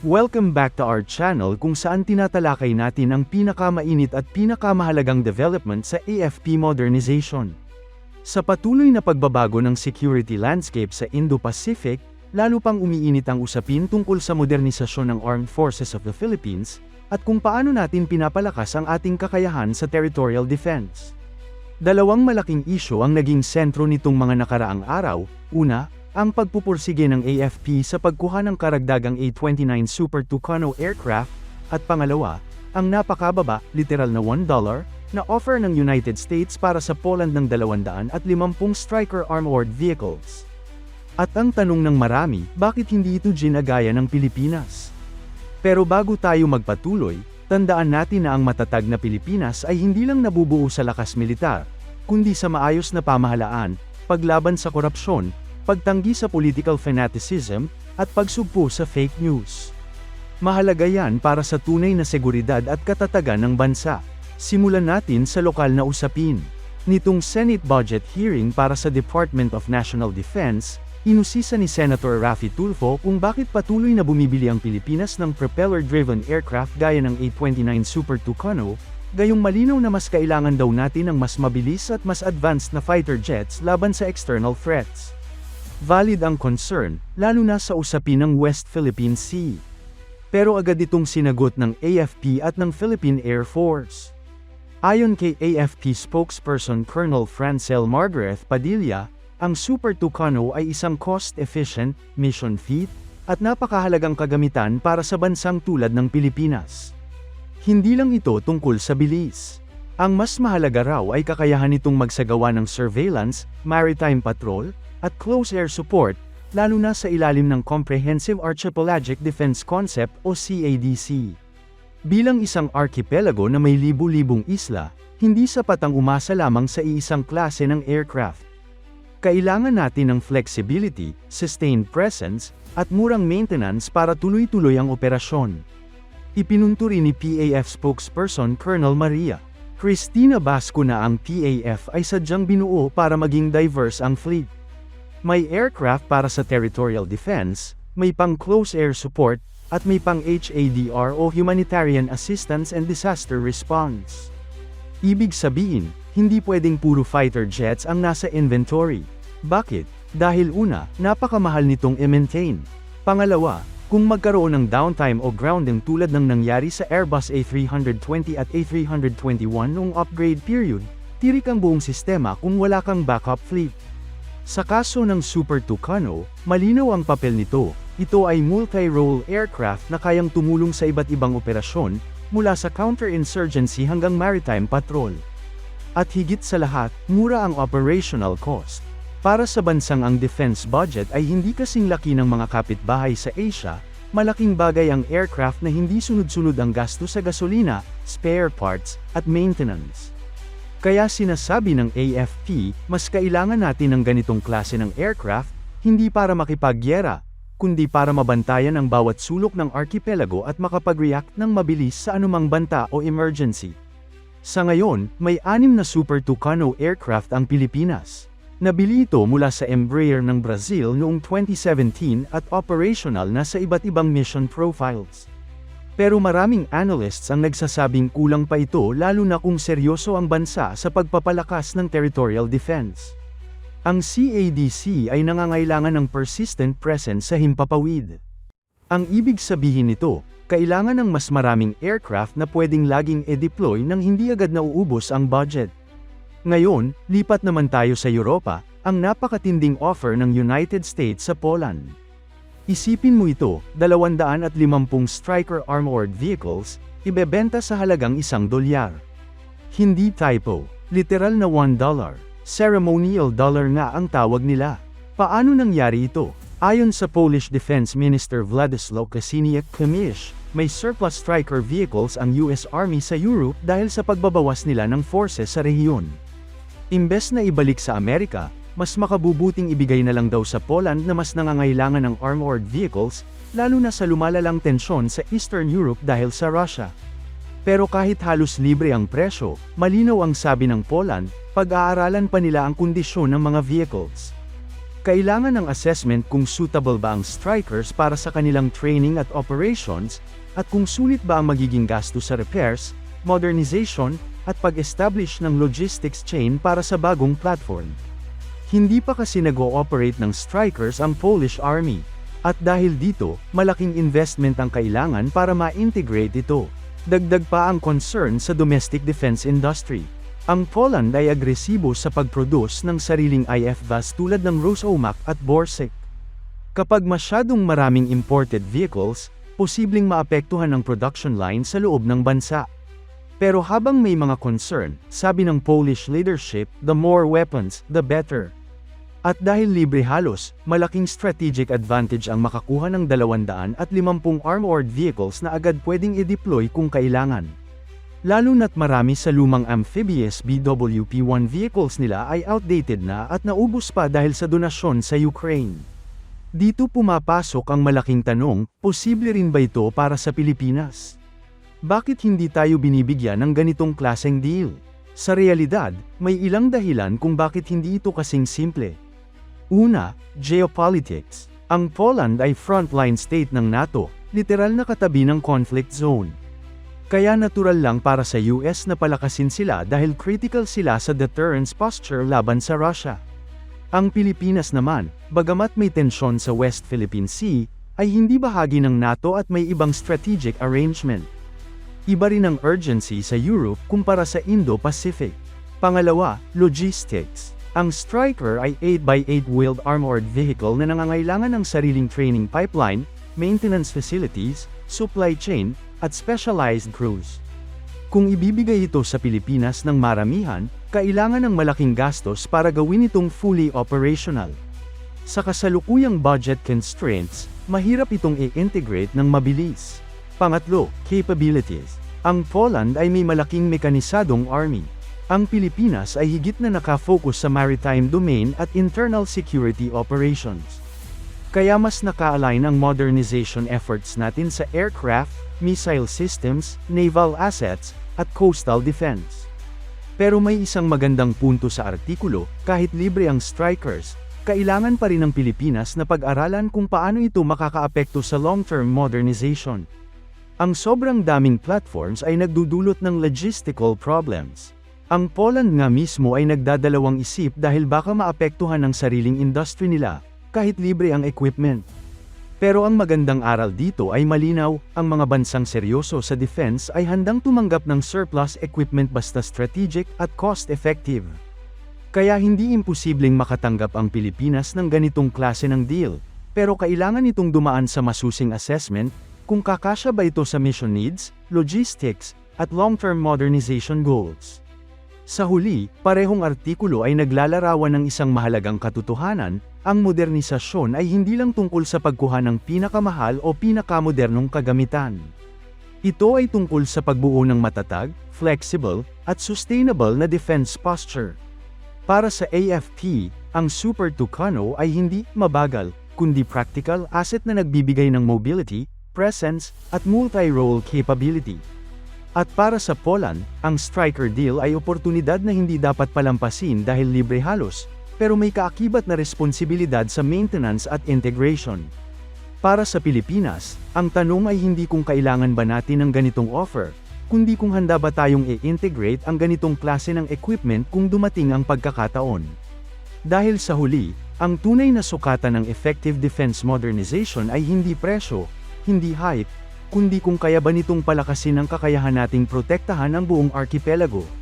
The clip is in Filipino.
Welcome back to our channel kung saan tinatalakay natin ang pinakamainit at pinakamahalagang development sa AFP modernization. Sa patuloy na pagbabago ng security landscape sa Indo-Pacific, lalo pang umiinit ang usapin tungkol sa modernisasyon ng Armed Forces of the Philippines, at kung paano natin pinapalakas ang ating kakayahan sa territorial defense. Dalawang malaking isyo ang naging sentro nitong mga nakaraang araw, una, ang pagpupursige ng AFP sa pagkuha ng karagdagang A-29 Super Tucano aircraft, at pangalawa, ang napakababa, literal na $1, na offer ng United States para sa Poland ng 250 Stryker armored vehicles. At ang tanong ng marami, bakit hindi ito ginagaya ng Pilipinas? Pero bago tayo magpatuloy, tandaan natin na ang matatag na Pilipinas ay hindi lang nabubuo sa lakas militar, kundi sa maayos na pamahalaan, paglaban sa korupsyon, pagtanggi sa political fanaticism, at pagsugpo sa fake news. Mahalaga yan para sa tunay na seguridad at katatagan ng bansa. Simulan natin sa lokal na usapin. Nitong Senate budget hearing para sa Department of National Defense, inusisa ni Senator Raffy Tulfo kung bakit patuloy na bumibili ang Pilipinas ng propeller-driven aircraft gaya ng A-29 Super Tucano, gayong malinaw na mas kailangan daw natin ng mas mabilis at mas advanced na fighter jets laban sa external threats. Valid ang concern, lalo na sa usapin ng West Philippine Sea. Pero agad itong sinagot ng AFP at ng Philippine Air Force. Ayon kay AFP spokesperson Colonel Francel Margaret Padilla, ang Super Tucano ay isang cost-efficient, mission-fit, at napakahalagang kagamitan para sa bansang tulad ng Pilipinas. Hindi lang ito tungkol sa bilis. Ang mas mahalaga raw ay kakayahan nitong magsagawa ng surveillance, maritime patrol, at close air support, lalo na sa ilalim ng Comprehensive Archipelagic Defense Concept o CADC. Bilang isang archipelago na may libu-libong isla, hindi sapat ang umasa lamang sa iisang klase ng aircraft. Kailangan natin ng flexibility, sustained presence, at murang maintenance para tuloy-tuloy ang operasyon. Ipinunto rin ni PAF spokesperson Colonel Maria. Christina Basco na ang PAF ay sadyang binuo para maging diverse ang fleet. May aircraft para sa territorial defense, may pang close air support, at may pang HADR o Humanitarian Assistance and Disaster Response. Ibig sabihin, hindi pwedeng puro fighter jets ang nasa inventory. Bakit? Dahil una, napakamahal nitong i-maintain. Pangalawa, kung magkaroon ng downtime o grounding tulad ng nangyari sa Airbus A320 at A321 noong upgrade period, tirik ang buong sistema kung wala kang backup fleet. Sa kaso ng Super Tucano, malinaw ang papel nito. Ito ay multi-role aircraft na kayang tumulong sa iba't ibang operasyon, mula sa counterinsurgency hanggang maritime patrol. At higit sa lahat, mura ang operational cost. Para sa bansang ang defense budget ay hindi kasing laki ng mga kapitbahay sa Asia, malaking bagay ang aircraft na hindi sunod-sunod ang gasto sa gasolina, spare parts, at maintenance. Kaya sinasabi ng AFP, mas kailangan natin ng ganitong klase ng aircraft, hindi para makipagyera, kundi para mabantayan ang bawat sulok ng archipelago at makapag-react ng mabilis sa anumang banta o emergency. Sa ngayon, may anim na Super Tucano aircraft ang Pilipinas. Nabili ito mula sa Embraer ng Brazil noong 2017 at operational na sa iba't ibang mission profiles. Pero maraming analysts ang nagsasabing kulang pa ito lalo na kung seryoso ang bansa sa pagpapalakas ng territorial defense. Ang CADC ay nangangailangan ng persistent presence sa himpapawid. Ang ibig sabihin nito, kailangan ng mas maraming aircraft na pwedeng laging e-deploy nang hindi agad nauubos ang budget. Ngayon, lipat naman tayo sa Europa, ang napakatinding offer ng United States sa Poland. Isipin mo ito, 250 Stryker armored vehicles, ibebenta sa halagang isang dolyar. Hindi typo, literal na $1 dollar. Ceremonial dollar nga ang tawag nila. Paano nangyari ito? Ayon sa Polish Defense Minister Władysław Kosiniak-Kamysz, may surplus Stryker vehicles ang US Army sa Europe dahil sa pagbabawas nila ng forces sa rehiyon. Imbes na ibalik sa Amerika, mas makabubuting ibigay na lang daw sa Poland na mas nangangailangan ng armored vehicles, lalo na sa lumalalang tensyon sa Eastern Europe dahil sa Russia. Pero kahit halos libre ang presyo, malinaw ang sabi ng Poland, pag-aaralan pa nila ang kondisyon ng mga vehicles. Kailangan ng assessment kung suitable ba ang strikers para sa kanilang training at operations, at kung sulit ba ang magiging gasto sa repairs, modernization, at pag-establish ng logistics chain para sa bagong platform. Hindi pa kasi nag-ooperate ng strikers ang Polish army. At dahil dito, malaking investment ang kailangan para ma-integrate ito. Dagdag pa ang concern sa domestic defense industry. Ang Poland ay agresibo sa pag-produce ng sariling IFVAS tulad ng Rosomak at Borsec. Kapag masyadong maraming imported vehicles, posibleng maapektuhan ang production line sa loob ng bansa. Pero habang may mga concern, sabi ng Polish leadership, the more weapons, the better. At dahil libre halos, malaking strategic advantage ang makakuha ng 250 armored vehicles na agad pwedeng i-deploy kung kailangan. Lalo na't marami sa lumang amphibious BWP-1 vehicles nila ay outdated na at naubos pa dahil sa donasyon sa Ukraine. Dito pumapasok ang malaking tanong, posible rin ba ito para sa Pilipinas? Bakit hindi tayo binibigyan ng ganitong klaseng deal? Sa realidad, may ilang dahilan kung bakit hindi ito kasing simple. Una, geopolitics. Ang Poland ay frontline state ng NATO, literal na katabi ng conflict zone. Kaya natural lang para sa US na palakasin sila dahil critical sila sa deterrence posture laban sa Russia. Ang Pilipinas naman, bagamat may tensyon sa West Philippine Sea, ay hindi bahagi ng NATO at may ibang strategic arrangement. Iba rin ang urgency sa Europe kumpara sa Indo-Pacific. Pangalawa, logistics. Ang Striker ay 8x8 wheeled armored vehicle na nangangailangan ng sariling training pipeline, maintenance facilities, supply chain, at specialized crews. Kung ibibigay ito sa Pilipinas ng maramihan, kailangan ng malaking gastos para gawin itong fully operational. Sa kasalukuyang budget constraints, mahirap itong i-integrate ng mabilis. Pangatlo, capabilities. Ang Poland ay may malaking mekanisadong army. Ang Pilipinas ay higit na nakafocus sa maritime domain at internal security operations. Kaya mas naka-align ang modernization efforts natin sa aircraft, missile systems, naval assets, at coastal defense. Pero may isang magandang punto sa artikulo, kahit libre ang strikers, kailangan pa rin ng Pilipinas na pag-aralan kung paano ito makakaapekto sa long-term modernization. Ang sobrang daming platforms ay nagdudulot ng logistical problems. Ang Poland nga mismo ay nagdadalawang isip dahil baka maapektuhan ang sariling industry nila, kahit libre ang equipment. Pero ang magandang aral dito ay malinaw, ang mga bansang seryoso sa defense ay handang tumanggap ng surplus equipment basta strategic at cost-effective. Kaya hindi imposibleng makatanggap ang Pilipinas ng ganitong klase ng deal, pero kailangan itong dumaan sa masusing assessment, kung kakasya ba ito sa mission needs, logistics, at long-term modernization goals. Sa huli, parehong artikulo ay naglalarawan ng isang mahalagang katotohanan, ang modernisasyon ay hindi lang tungkol sa pagkuha ng pinakamahal o pinakamodernong kagamitan. Ito ay tungkol sa pagbuo ng matatag, flexible, at sustainable na defense posture. Para sa AFP, ang Super Tucano ay hindi mabagal, kundi practical asset na nagbibigay ng mobility, presence, at multi-role capability. At para sa Poland, ang striker deal ay oportunidad na hindi dapat palampasin dahil libre halos, pero may kaakibat na responsibilidad sa maintenance at integration. Para sa Pilipinas, ang tanong ay hindi kung kailangan ba natin ng ganitong offer, kundi kung handa ba tayong i-integrate ang ganitong klase ng equipment kung dumating ang pagkakataon. Dahil sa huli, ang tunay na sukatan ng effective defense modernization ay hindi presyo, hindi hype, kundi kung kaya ba nitong palakasin ang kakayahan nating protektahan ang buong arkipelago.